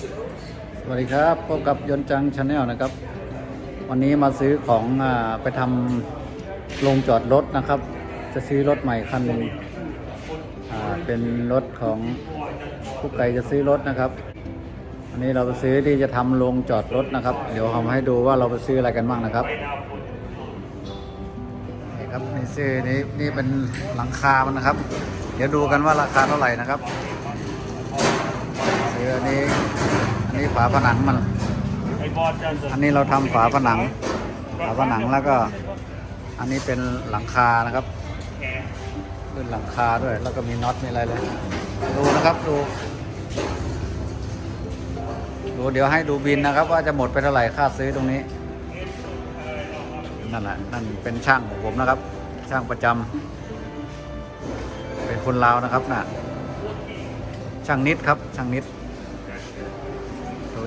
สวัสดีครับพบกับยนจังชาแนลนะครับ วันนี้มาซื้อของอไปทำลงจอดรถนะครับ จะซื้อรถใหม่คันหนึ่งเป็นรถของผู้ไกลจะซื้อรถนะครับอันนี้เราไปซื้อที่จะทำลงจอดรถนะครับ เดี๋ยวเราให้ดูว่าเราไปซื้ออะไรกันบ้างนะครับนี่ครับนี่ซื้อนี่นี่เป็นหลังคามันนะครับ เดี๋ยวดูกันว่าราคาเท่าไหร่นะครับ ซื้ออันนี้อันนี้ฝาผนังมันไอ้บอลจะอันนี้เราทำฝาผนัง ฝาผนังแล้วก็ อันนี้เป็นหลังคานะครับแขนขึ้นหลังคาด้วย แล้วก็มีน็อตมีอะไรเลย ดูนะครับดูดูเดี๋ยวให้ดูบินนะครับ ว่าจะหมดไปเท่าไหร่ค่าซื้อตรงนี้นั่นแหละนั่นเป็นช่างของผมนะครับ ช่างประจำเป็นคนลาวนะครับน่ะช่างนิดครับช่างนิด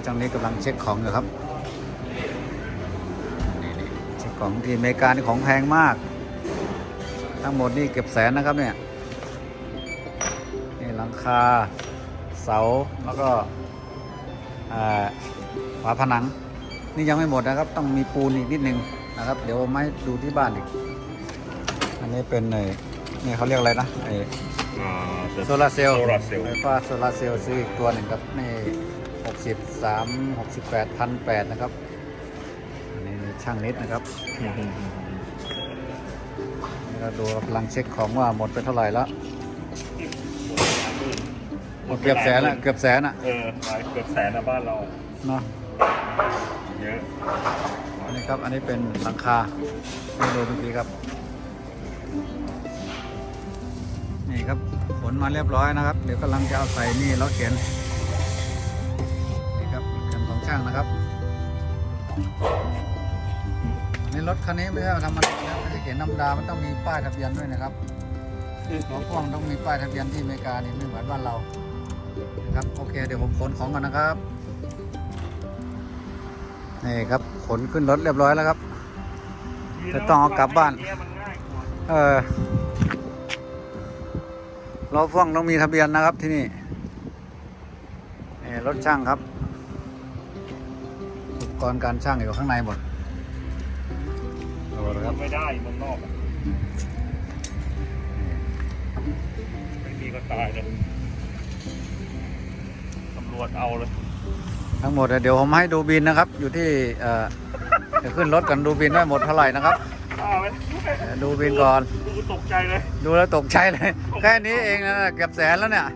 ดูช่างนิดกำลังเช็คของอยู่ครับนี่นี่เช็คของที่อเมริกานี่ของแพงมาก ทั้งหมดนี่เก็บแสนนะครับเนี่ยนี่หลังคาเสาแล้วก็อ่าฝาผนัง นี่ยังไม่หมดนะครับ ต้องมีปูนอีกนิดนึงนะครับ เดี๋ยวเอามาให้ดูที่บ้านอีก อันนี้เป็นไอ้นี่เขาเรียกอะไรนะไอ้อ่าโซลาร์เซลล์โซลาร์เซลล์ไฟฟ้าโซลาร์เซลล์ซื้ออีกตัวหนึ่งครับนี่หก สิบสามหกสิบแปดพันแปดนะครับอันนี้ช่างนิดนะครับนี่เราดูกำลังเช็คของว่าหมดไปเท่าไหร่แล้วหมดเกือบแสนละเกือบแสนอะเออหลายเกือบแสนนะบ้านเราเนาะเยอะอันนี้ครับอันนี้เป็นหลังคาให้ดูเมื่อกี้ครับ นี่ครับขนมาเรียบร้อยนะครับ เดี๋ยวกำลังจะเอาใส่นี่ล้อเข็นนี่ ช่างนะครับนี่รถคันนี้ไม่ใช่ธรรมดานะไม่ใช่เข็นธรรมดามันต้องมีป้ายทะเบียนด้วยนะครับรถพ่วงต้องมีป้ายทะเบียนที่อเมริกานี่ไม่เหมือนบ้านเรานะครับโอเคเดี๋ยวผมขนของก่อนนะครับนี่ครับขนขึ้นรถเรียบร้อยแล้วครับจะต้องเอากลับบ้าน เออรถพ่วงต้องมีทะเบียนนะครับที่นี่นี่รถช่างครับ กรณ์การช่างอยู่ข้างในหมดโอ้ครับไม่ได้เมืองนอกอะไม่มีก็ตายเลยตำรวจเอาเลยทั้งหมดเดี๋ยวผมให้ดูบินนะครับ อยู่ที่เอ่อเดี๋ยวขึ้นรถกันดูบินว่าหมดเท่าไหร่นะครับ อ้าวไหมเดี๋ยวดูบินก่อน ดูตกใจเลย ดูแล้วตกใจเลย แค่นี้เองนะเกือบแสนแล้วเนี่ย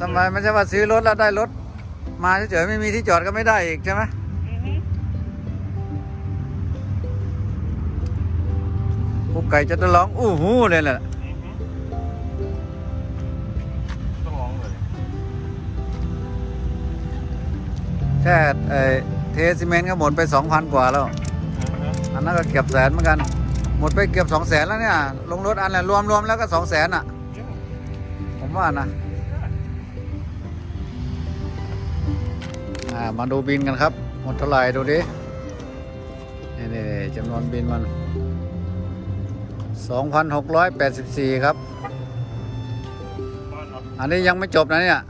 ทำไมไม่ใช่ว่าซื้อรถแล้วได้รถ มาเฉยๆไม่มีที่จอดก็ไม่ได้อีกใช่ไหมอือฮึกุ๊กไก่จะต้องร้องอู้หูเลยแหละต้องร้องเลยแค่ไอเทซีเมนต์ก็หมดไปสองพันกว่าแล้ว อันนั้นก็เกือบแสนเหมือนกัน หมดไปเกือบสองแสนแล้วเนี่ย ลงรถอันละรวมรวมแล้วก็สองแสนอะ ผมว่านะ อ่ามาดูบินกันครับ หมดเท่าไหร่ดูดินี่นี่จำนวนบินมัน 2,684 ครับบ้านเราอันนี้ยังไม่จบนะเนี่ย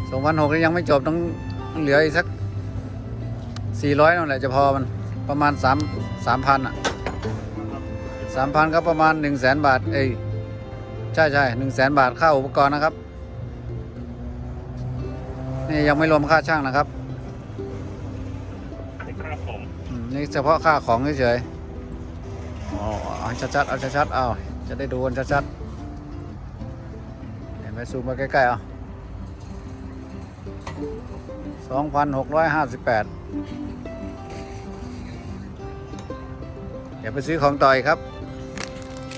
2,600ยังไม่จบต้องเหลืออีกสัก 400นั่นแหละจะพอมันประมาณ 3 3,000อะ3,000ก็ประมาณ 1 0 0 0 0 0บาท เอ้ยใช่ใช่หนึ่งแสนบาทค่าอุปกรณ์นะครับ นี่ยังไม่รวมค่าช่างนะครับเป็นค่าผมอืมนี่เฉพาะค่าของเฉยๆอ๋อเอาชัดๆเอาชัดๆเอาจะได้ดูกันชัดๆเห็นไหมซูมมาใกล้ๆเอาสองพันหกร้อยห้าสิบแปดเดี๋ยวไปซื้อของต่อยครับ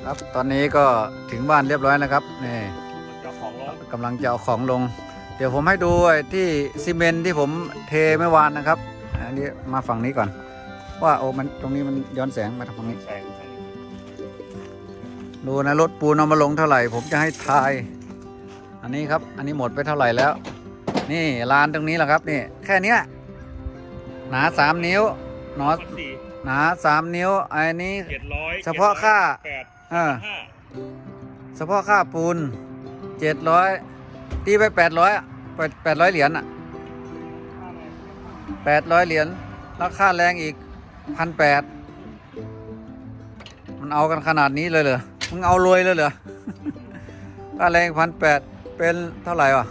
ครับตอนนี้ก็ถึงบ้านเรียบร้อยแล้วครับนี่เจ้าของรถกำลังจะเอาของลง เดี๋ยวผมให้ดูไอ้ที่ซีเมนต์ที่ผมเทเมื่อวานนะครับ อันนี้มาฝั่งนี้ก่อน ว่าโอ้มันตรงนี้มันย้อนแสงมาทางฝั่งนี้แสงดูนะรถปูนเอามาลงเท่าไหร่ ผมจะให้ทาย อันนี้ครับ อันนี้หมดไปเท่าไหร่แล้ว นี่ลานตรงนี้แหละครับนี่แค่เนี้ยหนาสามนิ้วหนอสี่หนาสามนิ้วอันนี้เจ็ดร้อยเฉพาะค่าแปดเออห้าเฉพาะค่าปูนเจ็ดร้อย ตีไปแปดร้อยอะแปดร้อยเหรียญอะแปดร้อยเหรียญแล้วค่าแรงอีกพันแปดมันเอากันขนาดนี้เลยเหรอมึงเอารวยเลยเหรอค่าแรงพันแปดเป็นเท่าไหร่วะ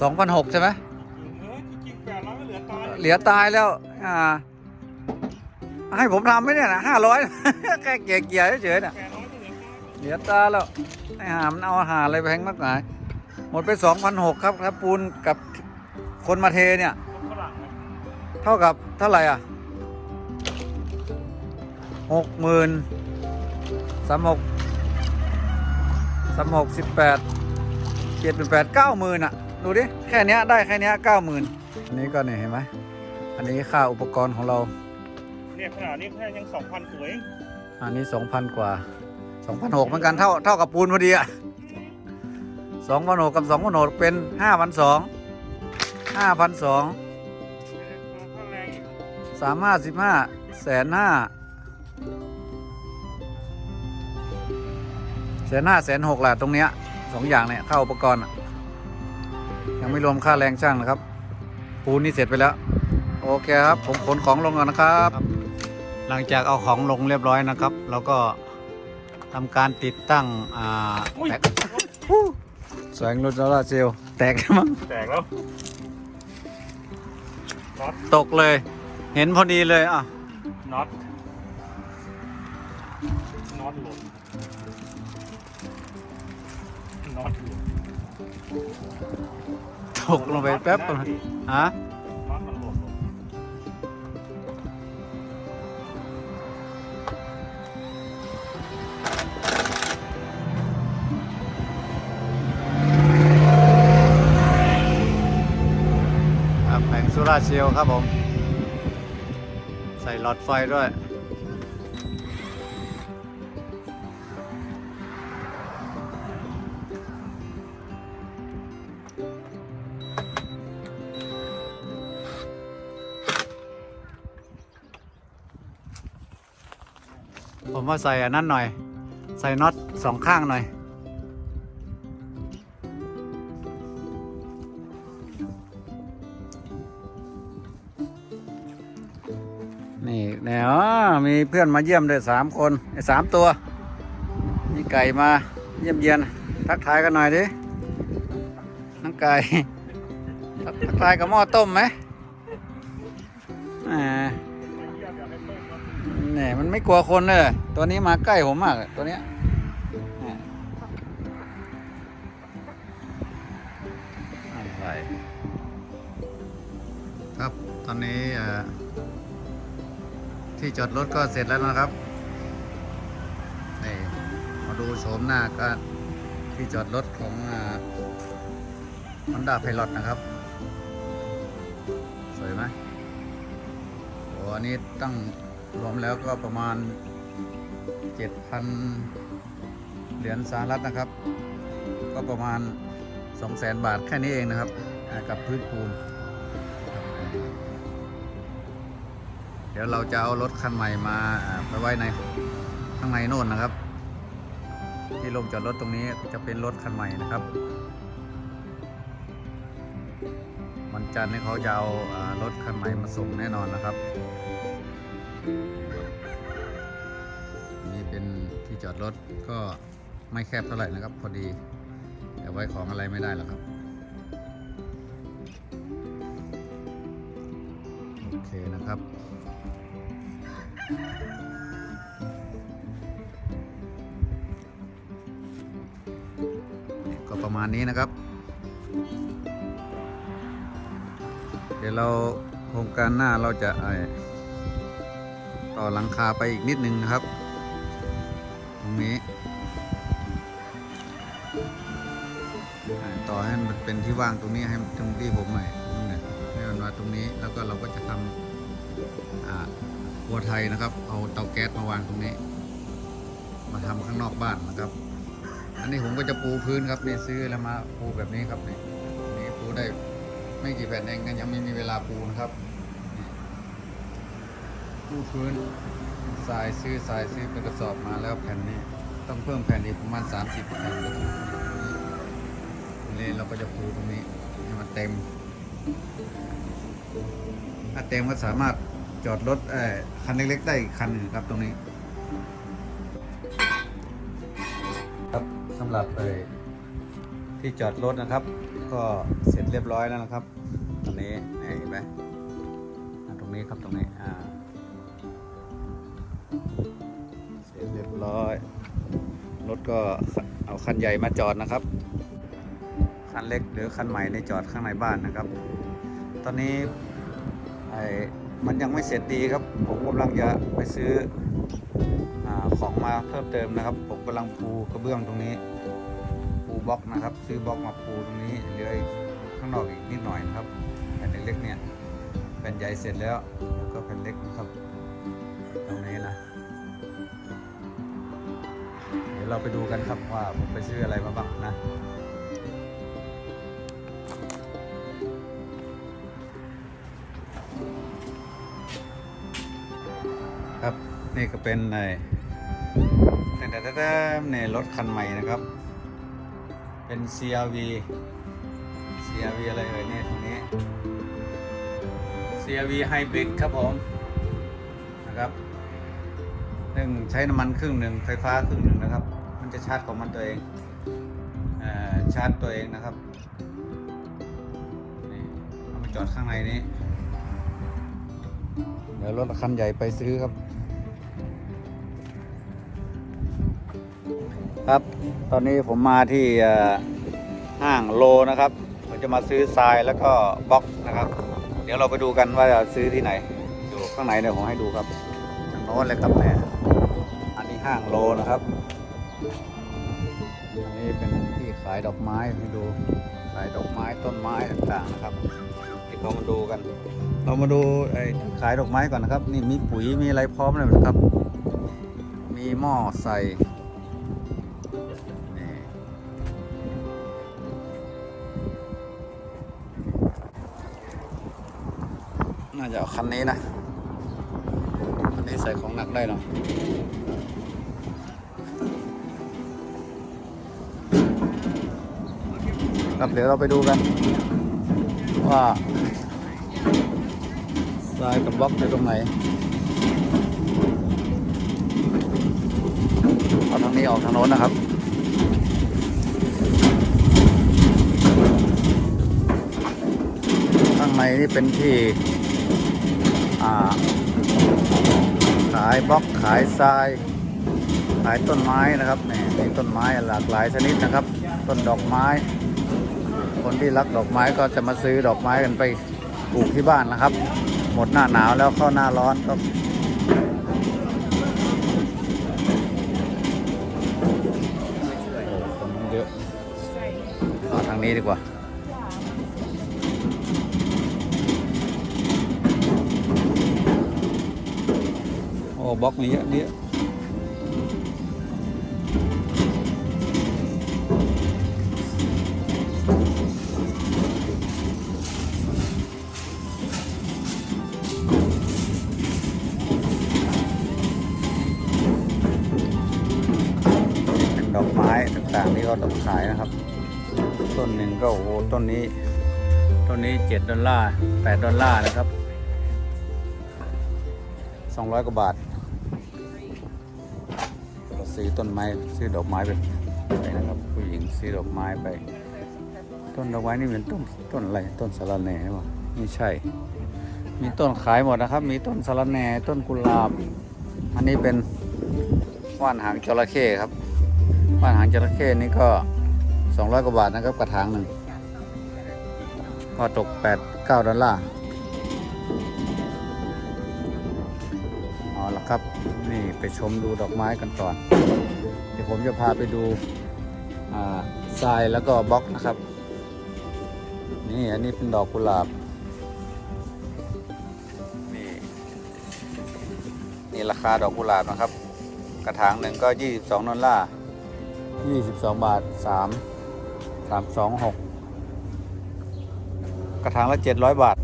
สองพันหกใช่ไหมเออจริงๆแปดร้อยก็เหลือตายเหลือตายแล้ว อ่า ให้ผมทำไหมเนี่ยนะห้าร้อยแค่เกียร์เกียร์เฉยๆน่ะแปดร้อยก็เหลือตายเหลือตาแล้วไอ้หามันเอาอาหารอะไรแพงมากมาย หมดไปสองพันหกครับครับปูนกับคนมาเทเนี่ยคนฝรั่งนะเท่ากับเท่าไหร่อะหกหมื่นสามหกสามหกสิบแปดเจ็ดเป็นแปดเก้าหมื่นอะ ดูดิ แค่เนี้ยได้แค่เนี้ยเก้าหมื่นอันนี้ก็เนี่ยเห็นไหม อันนี้ค่าอุปกรณ์ของเรา เนี่ยขนาดนี้แค่ยังสองพันตัวเองอันนี้สองพันกว่าสองพันหกเหมือนกันเท่าเท่ากับปูนพอดีอะ สองพันหกกับสองพันหเป็นห้าพันสองห้าพันสองค่าแสามห้าสิบห้าแสนห้าแสนห้าแสนหกแหละตรงเนี้ยสองอย่างเนี่ยค่าอุปกรณ์ยังไม่รวมค่าแรงช่างนะครับ ปูนนี่เสร็จไปแล้ว โอเคครับ ผมขนของลงก่อนนะครับ หลังจากเอาของลงเรียบร้อยนะครับเราก็ทำการติดตั้งอ่า แตกแสงรถโซลาร์เซลล์แตกแล้วมั้งแตกแล้วน็อตตกเลย เห็นพอดีเลยอะน็อตน็อตหลุดน็อตหลุดตกลงไปแป๊บนึงฮะ ลาเซลล์ครับผม ใส่หลอดไฟด้วย ผมว่าใส่อันนั้นหน่อย ใส่น็อตสองข้างหน่อย นี่แนวมีเพื่อนมาเยี่ยมด้วยสามคนสามตัว มีไก่มาเยี่ยมเยียน ทักทายกันหน่อยดิน้องไก่ทักทายกับหม้อต้มไหมเนี่ยมันไม่กลัวคนเลยตัวนี้มาใกล้ผมมากตัวเนี้ยอะไรครับ ตอนนี้ ที่จอดรถก็เสร็จแล้วนะครับนี่มาดูโฉมหน้าก็ที่จอดรถของฮอนด้าไพลอตนะครับ สวยไหมโอ้อันนี้ตั้งรวมแล้วก็ประมาณ 7,000 เหรียญสหรัฐนะครับ ก็ประมาณ 200,000 บาทแค่นี้เองนะครับ กับพื้นปูน ดี๋ยวเราจะเอารถคันใหม่มาไปไว้ในข้างในโน่นนะครับ ที่ลงจอดรถตรงนี้จะเป็นรถคันใหม่นะครับวันจันทร์นี้เขาจะเอาอารถคันใหม่มาส่งแน่นอนนะครับ นี่เป็นที่จอดรถก็ไม่แคบเท่าไหร่นะครับ พอดีแต่ไว้ของอะไรไม่ได้หรอกครับโอเคนะครับ มาณนี้นะครับ เดี๋ยวเราโครงการหน้าเราจะไอต่อหลังคาไปอีกนิดนึงนะครับ ตรงนี้ ต่อให้มันเป็นที่ว่างตรงนี้ให้ตรงที่ผมหน่อยตรงนี้ให้มันมาตรงนี้แล้วก็เราก็จะทำครัวไทยนะครับ เอาเตาแก๊สมาวางตรงนี้ มาทำข้างนอกบ้านนะครับ อันนี้ผมก็จะปูพื้นครับนี่ซื้อแล้วมาปูแบบนี้ครับนี่นี่ปูได้ไม่กี่แผ่นเองก็ยังไม่มีเวลาปูนะครับปูพื้นทรายซื้อทรายซื้อเป็นกระสอบมาแล้วแผ่นนี้ ต้องเพิ่มแผ่นอีกประมาณ 30แผ่นก็ถึงนี่เราก็จะปูตรงนี้ให้มันเต็ม ถ้าเต็มก็สามารถจอดรถคันเล็กๆได้คันหนึ่งครับตรงนี้ สำหรับเอ่อที่จอดรถนะครับ ก็เสร็จเรียบร้อยแล้วนะครับ ตรงนี้เห็นไหมตรงนี้ครับตรงนี้อ่าเสร็จเรียบร้อย รถก็เอาคันใหญ่มาจอดนะครับ คันเล็กหรือคันใหม่ในจอดข้างในบ้านนะครับ ตอนนี้ไอ้มันยังไม่เสร็จดีครับ ผมกำลังจะไปซื้อ ของมาเพิ่มเติมนะครับ ผมกำลังปูกระเบื้องตรงนี้ ปูบล็อกนะครับ ซื้อบล็อกมาปูตรงนี้เหลืออีกข้างนอกอีกนิดหน่อยนะครับแผ่นเล็กๆเนี่ยแผ่นใหญ่เสร็จแล้วแล้วก็แผ่นเล็กนะครับ ตรงนี้นะเดี๋ยวเราไปดูกันครับว่าผมไปซื้ออะไรมาบ้างนะครับนี่ก็เป็นใน แต่แต่แต่ในรถคันใหม่นะครับ เป็น CRV CRV อะไรเอ่ยเนี่ยตรงนี้ CRV Hybrid ครับผมนะครับหนึ่งใช้น้ำมันครึ่งหนึ่งไฟฟ้าครึ่งหนึ่งนะครับ มันจะชาร์จของมันตัวเองอชาร์จตัวเองนะครับนี่เอามาจอดข้างในนี้ เดี๋ยวรถคันใหญ่ไปซื้อครับ ครับ ตอนนี้ผมมาที่ห้างโลนะครับผมจะมาซื้อทรายแล้วก็บล็อกนะครับ เดี๋ยวเราไปดูกันว่าจะซื้อที่ไหนอยู่ข้างในเดี๋ยวผมให้ดูครับทางโน้นเลยครับเนี่อันนี้ห้างโลนะครับอันนี้เป็นที่ขายดอกไม้ให้ดูขายดอกไม้ต้นไม้ต่างๆนะครับที่เขามาดูกัน เรามาดูไอ้ขายดอกไม้ก่อนนะครับ นี่มีปุ๋ยมีอะไรพร้อมเลยนะครับ มีหม้อใส่ จะเอาคันนี้นะ คันนี้ใส่ของหนักได้เนาะครับเดี๋ยวเราไปดูกัน ว่าทรายกับบล็อกอยู่ตรงไหนเอาทางนี้ออกทางโน้นนะครับข้างในนี่เป็นที่ ขายบล็อกขายทราย ขายต้นไม้นะครับนี่มีต้นไม้หลากหลายชนิดนะครับ ต้นดอกไม้ คนที่รักดอกไม้ก็จะมาซื้อดอกไม้กันไปปลูกที่บ้านนะครับ หมดหน้าหนาวแล้วเข้าหน้าร้อนก็เยอะทางนี้ดีกว่า อ้บล็อกนี้เยอะนี้เป็นดอกไม้ต่างๆที่เขาต้องขายนะครับ ต้นหนึ่งก็โอ้โหต้นนี้ ต้นนี้เจ็ดดอลลาร์แปดดอลลาร์นะครับสองร้อยกว่าบาท ซื้อต้นไม้ซื้อดอกไม้ไปไปนะครับ ผู้หญิงซื้อดอกไม้ไป ต้นดอกไม้นี่เป็นต้นต้นอะไรต้นสะระแหน่ป่ะไม่ใช่ มีต้นขายหมดนะครับ มีต้นสะระแหน่ต้นกุหลาบ อันนี้เป็นว่านหางจระเข้ครับว่านหางจระเข้นี่ก็200กว่าบาทนะครับกระถางหนึ่งก็ตก8 9ดอลลาร์ นี่ไปชมดูดอกไม้กันก่อน เดี๋ยวผมจะพาไปดูทรายแล้วก็บล็อกนะครับ นี่อันนี้เป็นดอกกุหลาบ นี่นี่ราคาดอกกุหลาบนะครับ กระถางหนึ่งก็ 22ดอลลาร์22 บาท 3 3 2 6 กระถางละ 700 บาท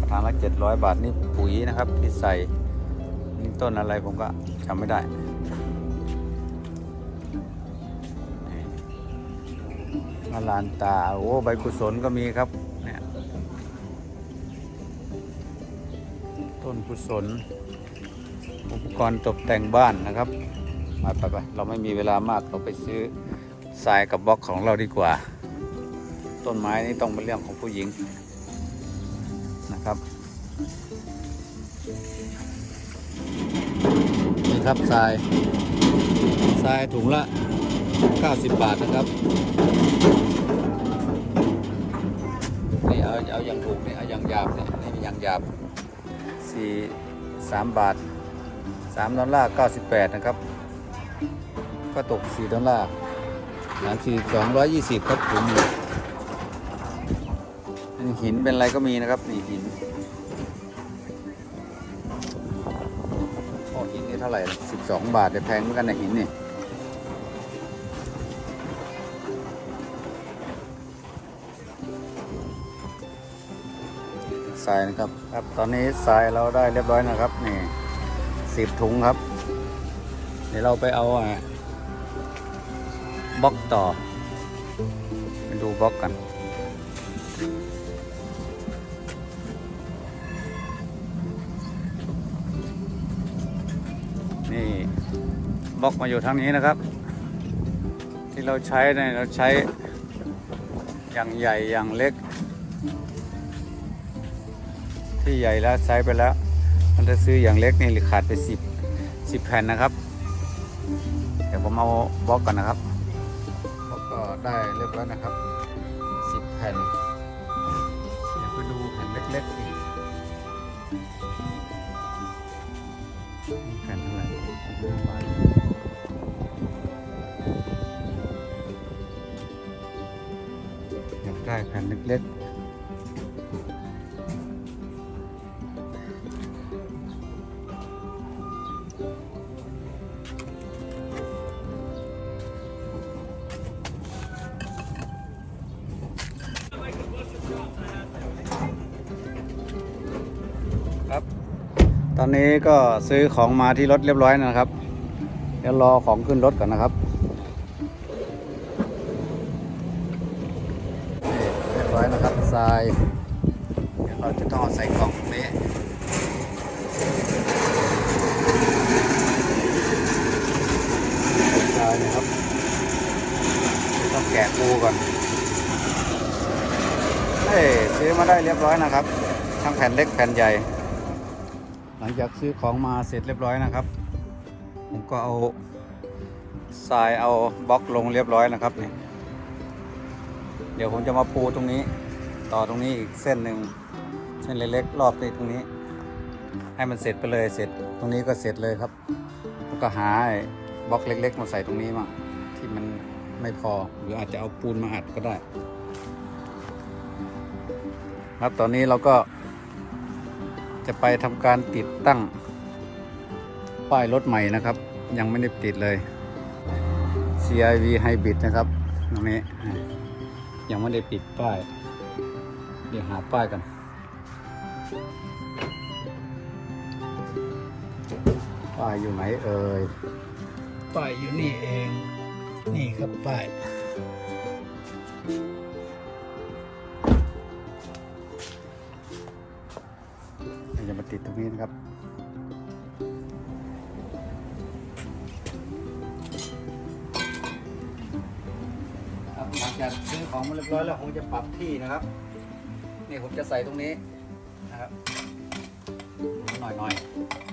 กระถางละ 700 บาทนี่ปุ๋ยนะครับที่ใส่นี่ต้นอะไรผมก็ จำไม่ได้มาลานตา โอ้ ใบกุศลก็มีครับ เนี่ย ต้นกุศล อุปกรณ์ตกแต่งบ้านนะครับ มาไปไปเราไม่มีเวลามากเราไปซื้อทรายกับบล็อกของเราดีกว่า ต้นไม้นี่ต้องเป็นเรื่องของผู้หญิงนะครับ ครับทรายทรายถุงละ 90 บาทนะครับนี่เอาเอาอย่างถูกนี่เอาอย่างหยาบนี่นี่มีอย่างหยาบสี่สามบาทสามดอลลาร์เก้าสิบแปดนะครับ ก็ตกสี่ดอลลาร์สามสี่สองร้อยยี่สิบครับถุงนึ่งเป็นหินเป็นอะไรก็มีนะครับนี่หิน เท่าไหร่สิบสองบาทแต่แพงเหมือนกันนะหินนี่ทรายนะครับครับตอนนี้ทรายเราได้เรียบร้อยนะครับนี่สิบถุงครับ เดี๋ยวเราไปเอาอบล็อกต่อไปดูบล็อกกัน นี่บล็อกมาอยู่ทางนี้นะครับ ที่เราใช้เนี่ยเราใช้อย่างใหญ่อย่างเล็ก ที่ใหญ่แล้วใช้ไปแล้ว มันจะซื้ออย่างเล็กนี่หรือขาดไปสิบสิบแผ่นนะครับ เดี๋ยวผมเอาบล็อกก่อนนะครับบล็อกก็ได้เรียบร้อยนะครับสิบแผ่น แผ่นเล็กๆครับตอนนี้ก็ซื้อของมาที่รถเรียบร้อยนะครับ เดี๋ยวรอของขึ้นรถก่อนนะครับนี่เรียบร้อยนะครับทราย เดี๋ยวเราจะต้องเอาใส่กล่องตรงนี้ทรายนะครับเดี๋ยวต้องแกะ ปูก่อนเอ้ยซื้อมาได้เรียบร้อยนะครับ ทั้งแผ่นเล็กแผ่นใหญ่ หลังจากซื้อของมาเสร็จเรียบร้อยนะครับ ผมก็เอาทรายเอาบล็อกลงเรียบร้อยนะครับนี่เดี๋ยวผมจะมาปูตรงนี้ ต่อตรงนี้อีกเส้นหนึ่งเส้นเล็กๆรอบนี้ตรงนี้ ให้มันเสร็จไปเลยเสร็จตรงนี้ก็เสร็จเลยครับแล้วก็หาไอ้บล็อกเล็ก ๆ มาใส่ตรงนี้มั่งที่มัน ไม่พอ หรืออาจจะเอาปูนมาอัดก็ได้ ครับตอนนี้เราก็จะไปทำการติดตั้ง ป้ายรถใหม่นะครับ ยังไม่ได้ติดเลย CIV Hybrid นะครับตรงนี้ยังไม่ได้ปิดป้าย เดี๋ยวหาป้ายกันป้ายอยู่ไหนเอ่ยป้ายอยู่นี่เอง นี่ครับป้ายเดี๋ยวจะมาติดตรงนี้นะครับครับหลังจากซื้อของมาเรียบร้อยแล้วผมจะปรับที่นะครับ นี่ผมจะใส่ตรงนี้นะครับหน่อยห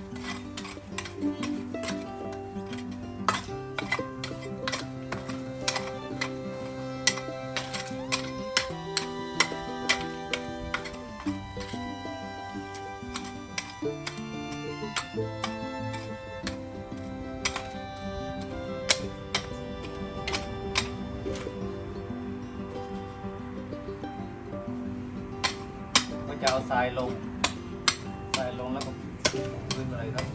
จะเอาทรายลง ทรายลงแล้วก็ขึ้นอะไรครับ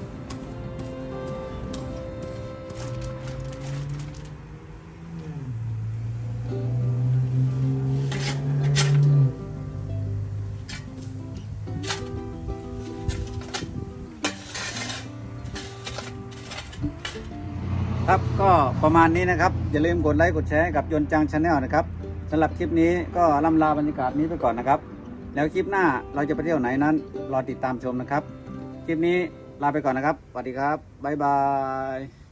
ครับก็ประมาณนี้นะครับ อย่าลืมกดไลค์กดแชร์ให้กับยนต์จังชาแนลนะครับสำหรับคลิปนี้ก็ล่ำลาบรรยากาศนี้ไปก่อนนะครับ แล้วคลิปหน้าเราจะไปเที่ยวไหนนั้น รอติดตามชมนะครับ คลิปนี้ลาไปก่อนนะครับสวัสดีครับบ๊ายบาย